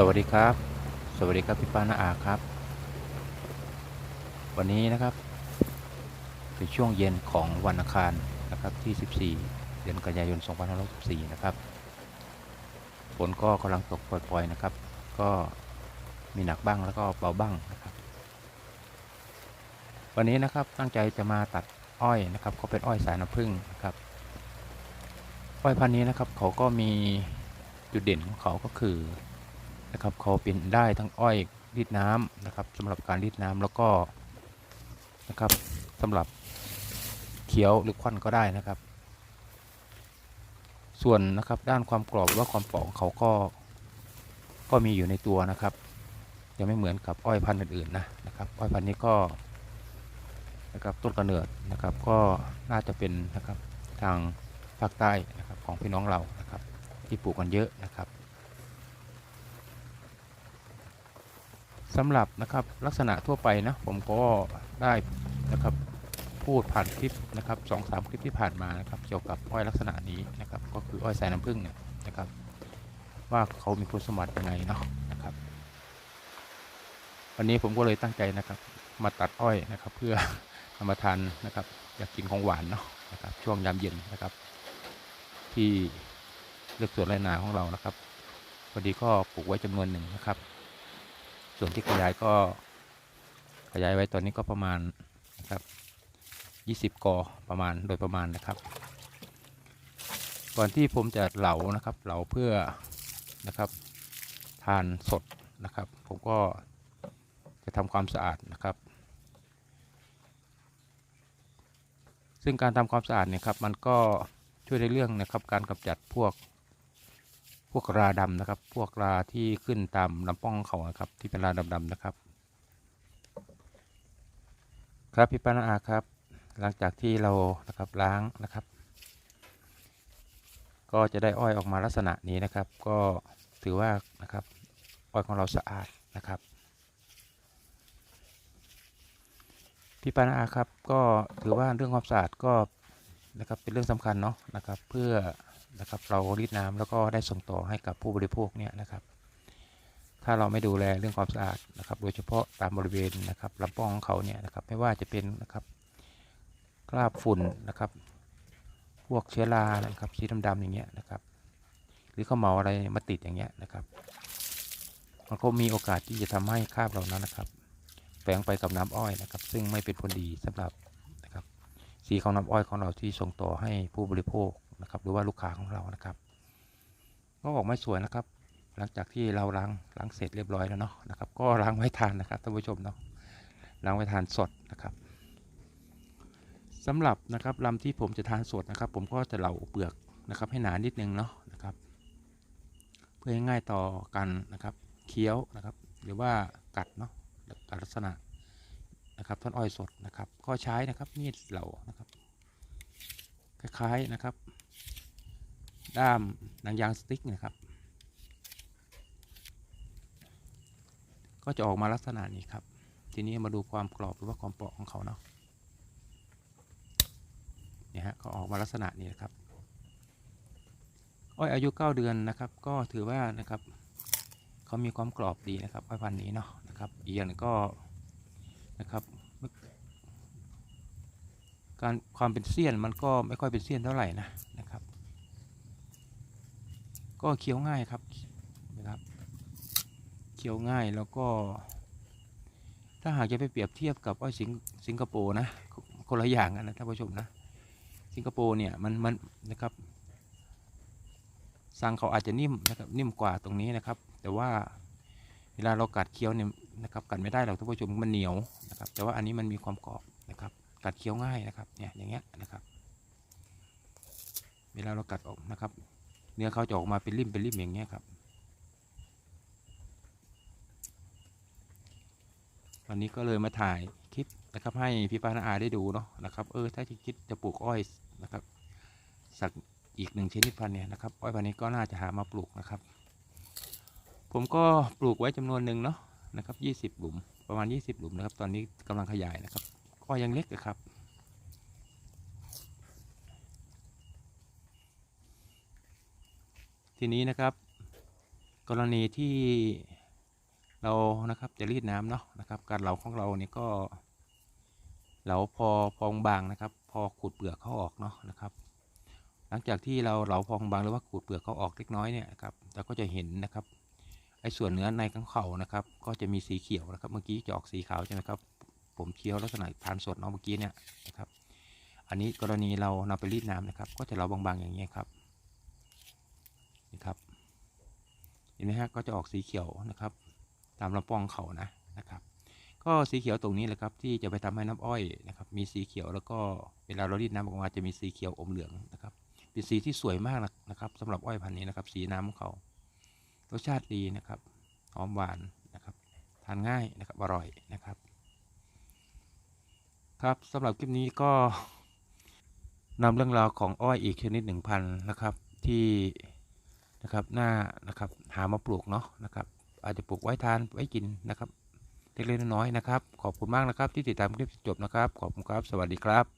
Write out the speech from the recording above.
สวัสดีครับ สวัสดีครับพี่ป้านาอาครับ วันนี้นะครับเป็นช่วงเย็นของวันอังคารนะครับที่ 14 เดือนกันยายน 2564 นะครับฝนก็กำลังตกปล่อยๆนะครับ ก็มีหนักบ้างแล้วก็เบาบ้างนะครับ วันนี้นะครับตั้งใจจะมาตัดอ้อยนะครับ ก็เป็นอ้อยสายน้ำผึ้งนะครับ อ้อยพันธุ์นี้นะครับเขาก็มีจุดเด่นของเขาก็คือ นะครับเขาเป็นได้ทั้งอ้อยรีดน้ำนะครับสำหรับการรีดน้ำแล้วก็นะครับสำหรับเคี้ยวหรือควันก็ได้นะครับ ส่วนนะครับด้านความกรอบหรือว่าความเปราะของเขาก็ก็มีอยู่ในตัวนะครับยังไม่เหมือนกับอ้อยพันธุ์อื่นๆนะนะครับอ้อยพันธุ์นี้ก็นะครับต้นกระเนิดนะครับ ก็น่าจะเป็นนะครับทางภาคใต้นะครับของพี่น้องเรานะครับ ที่ปลูกกันเยอะนะครับ สำหรับนะครับลักษณะทั่วไปนะผมก็ได้นะครับพูดผ่านคลิปนะครับสองสามคลิปที่ผ่านมานะครับเกี่ยวกับอ้อยลักษณะนี้นะครับก็คืออ้อยสายน้ำผึ้งเนี่ยนะครับ ว่าเขามีคุณสมบัติยังไงเนาะนะครับ วันนี้ผมก็เลยตั้งใจนะครับ มาตัดอ้อยนะครับ เพื่อนำมาทานนะครับ อยากกินของหวานเนาะนะครับ ช่วงยามเย็นนะครับ ที่เลือกสวนไรนาของเรานะครับพอดีก็ปลูกไว้จำนวนหนึ่งนะครับ ส่วนที่ขยายก็ขยายไว้ตอนนี้ก็ประมาณนะครับ 20 กอประมาณโดยประมาณนะครับ ก่อนที่ผมจะเหลานะครับเหลาเพื่อนะครับทานสดนะครับ ผมก็จะทำความสะอาดนะครับ ซึ่งการทำความสะอาดเนี่ยครับมันก็ช่วยในเรื่องนะครับการกำจัดพวก พวกราดำนะครับ พวกราที่ขึ้นตามลำป้องเขาครับ ที่เป็นราดำๆนะครับ ครับพี่ปานาอาครับ หลังจากที่เรานะครับล้างนะครับ ก็จะได้อ้อยออกมาลักษณะนี้นะครับ ก็ถือว่านะครับอ้อยของเราสะอาดนะครับพี่ปานาอาครับก็ถือว่าเรื่องความสะอาดก็นะครับเป็นเรื่องสำคัญเนาะนะครับ เพื่อ นะครับ เรารีดน้ำแล้วก็ได้ส่งต่อให้กับผู้บริโภคเนี่ยนะครับ ถ้าเราไม่ดูแลเรื่องความสะอาดนะครับ โดยเฉพาะตามบริเวณนะครับลำป้องของเขาเนี่ยนะครับ ไม่ว่าจะเป็นนะครับคราบฝุ่นนะครับ พวกเชื้อรานะครับสีดำๆอย่างเงี้ยนะครับ หรือข้าวเหมาอะไรมาติดอย่างเงี้ยนะครับมันก็มีโอกาสที่จะทำให้คราบเหล่านั้นนะครับแฝงไปกับน้ำอ้อยนะครับ ซึ่งไม่เป็นผลดีสำหรับนะครับ สีของน้ำอ้อยของเราที่ส่งต่อให้ผู้บริโภค นะครับ หรือว่าลูกค้าของเรานะครับ ก็ออกมาสวยนะครับ หลังจากที่เราล้างล้างเสร็จเรียบร้อยแล้วเนาะนะครับ ก็ล้างไว้ทานนะครับท่านผู้ชมเนาะล้างไว้ทานสดนะครับสำหรับนะครับลำที่ผมจะทานสดนะครับ ผมก็จะเหลาเปลือกนะครับให้หนานิดนึงเนาะนะครับ เพื่อให้ง่ายต่อกันนะครับเคี้ยวนะครับ หรือว่ากัดเนาะกัดลักษณะนะครับท่อนอ้อยสดนะครับ ก็ใช้นะครับมีดเหลานะครับ คล้ายๆนะครับ ด้ามหนังยางสติ๊กนะครับ ก็จะออกมาลักษณะนี้ครับ ทีนี้มาดูความกรอบหรือว่าความเปราะของเขาเนาะเนี่ยฮะก็ออกมาลักษณะนี้นะครับอ้อยอายุ 9 เดือนนะครับ ก็ถือว่านะครับเขามีความกรอบดีนะครับอ้อยพันธุ์นี้เนาะนะครับอีกอย่างหนึงก็นะครับการความเป็นเสี้ยนมันก็ไม่ค่อยเป็นเสี้ยนเท่าไหร่นะนะครับ ก็เคี้ยวง่ายครับนะครับเคี้ยวง่ายแล้วก็ ถ้าหากจะไปเปรียบเทียบกับอ้อยสิงสิงคโปร์นะคนละอย่างกันนะท่านผู้ชมนะ สิงคโปร์เนี่ยมันมันนะครับสังเขาอาจจะนิ่มนะครับนิ่มกว่าตรงนี้นะครับ แต่ว่าเวลาเรากัดเคี้ยวเนี่ยนะครับกัดไม่ได้หรอกท่านผู้ชมมันเหนียวนะครับ แต่ว่าอันนี้มันมีความกรอบนะครับ กัดเคี้ยวง่ายนะครับเนี่ยอย่างเงี้ยนะครับ เวลาเรากัดออกนะครับ เนื้อเขาจะออกมาเป็นริมเป็นริมอย่างเงี้ยครับ วันนี้ก็เลยมาถ่ายคลิปนะครับให้พี่ป้านาอาได้ดูเนาะนะครับเออถ้าจะคิดจะปลูกอ้อยนะครับ สักอีกหนึ่งชนิดพันธุ์เนี่ยนะครับอ้อยพันธุ์นี้ก็น่าจะหามาปลูกนะครับ ผมก็ปลูกไว้จำนวนหนึ่งเนาะนะครับยี่สิบหลุมประมาณยี่สิบหลุมนะครับ ตอนนี้กำลังขยายนะครับ ก็ยังเล็กนะครับ ทีนี้นะครับ กรณีที่เรานะครับจะรีดน้ำเนาะนะครับ การเหลาของเราเนี่ยก็เหลาพอพองบางนะครับ พอขูดเปลือกเขาออกเนาะนะครับ หลังจากที่เราเหลาพองบางหรือว่าขูดเปลือกเขาออกเล็กน้อยเนี่ยครับเราก็จะเห็นนะครับไอ้ส่วนเนื้อในของเขานะครับ ก็จะมีสีเขียวนะครับ เมื่อกี้จะออกสีขาวใช่ไหมครับ ผมเคี้ยวลักษณะทานสดเนาะเมื่อกี้เนี่ยนะครับ อันนี้กรณีเรานำไปรีดน้ำนะครับ ก็จะเหลาบางๆอย่างนี้ยครับ นี่ครับเห็นไหมฮะก็จะออกสีเขียวนะครับ ตามลำปองเขานะนะครับ ก็สีเขียวตรงนี้แหละครับที่จะไปทำให้น้ำอ้อยนะครับ มีสีเขียวแล้วก็เวลาเรารีดน้ำออกมาจะมีสีเขียวอมเหลืองนะครับเป็นสีที่สวยมากนะครับสำหรับอ้อยพันธุ์นี้นะครับ สีน้ำของเขารสชาติดีนะครับหอมหวานนะครับ ทานง่ายนะครับอร่อยนะครับ ครับสำหรับคลิปนี้ก็นำเรื่องราวของอ้อยอีกชนิดหนึ่งพันนะครับ ที่ นะครับหน้านะครับหามาปลูกเนาะนะครับ อาจจะปลูกไว้ทานไว้กินนะครับเล็กๆน้อยๆนะครับ ขอบคุณมากนะครับที่ติดตามคลิปจนจบนะครับ ขอบคุณครับ สวัสดีครับ